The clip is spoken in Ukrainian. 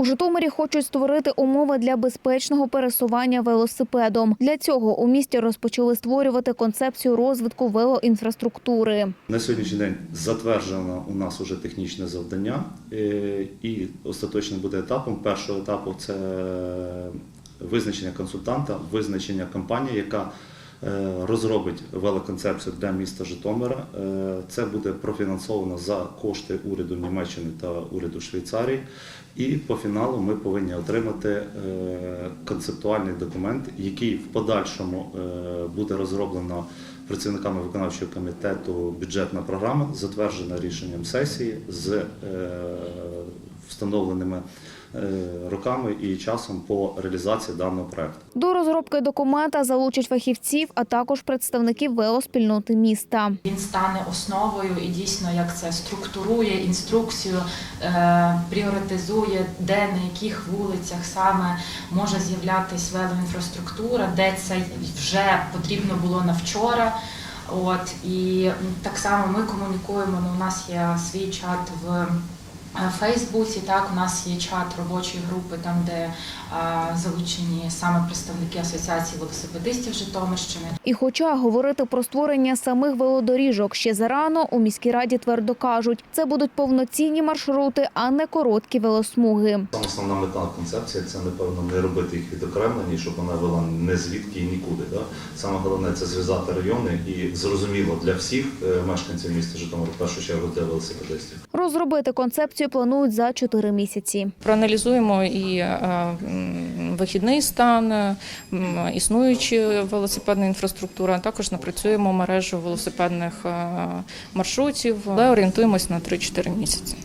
У Житомирі хочуть створити умови для безпечного пересування велосипедом. Для цього у місті розпочали створювати концепцію розвитку велоінфраструктури. На сьогоднішній день затверджено у нас уже технічне завдання, е, і остаточним буде етапом. Першого етапу це визначення консультанта, визначення компанії, яка е, розробить велоконцепцію для міста Житомира. Е, Це буде профінансовано за кошти уряду Німеччини та уряду Швейцарії. І по фіналу ми повинні отримати е, концептуальний документ, який в подальшому е, буде розроблено працівниками виконавчого комітету бюджетна програма, затверджена рішенням сесії з е, встановленими е, роками і часом по реалізації даного проекту. До розробки документа залучать фахівців, а також представників велоспільноти міста. Він стане основою і дійсно як це структурує інструкцію, е, пріоритизує, де на яких вулицях саме може з'являтись велоінфраструктура, де це вже потрібно було на вчора. От і так само ми комунікуємо. Ну, у нас є свій чат в е, Фейсбуці. Так, у нас є чат робочої групи, там де а, залучені саме представники асоціації велосипедистів Житомирщини. І хоча говорити про створення самих велодоріжок ще зарано, у міській раді твердо кажуть, це будуть повноцінні маршрути, а не короткі велосмуги. Саме основна мета концепції це напевно не робити їх відокремлені, щоб вона вела не звідки і нікуди. Да? Саме головне це зв'язати райони і зрозуміло для всіх е, мешканців міста Житомира, в першу чергу для велосипедистів. Розробити концепцію планують за чотири місяці. Проаналізуємо і е, вихідний стан, е, велосипедна а також напрацюємо мережу велосипедних е, маршрутів, але орієнтуємось на 3-4 місяці.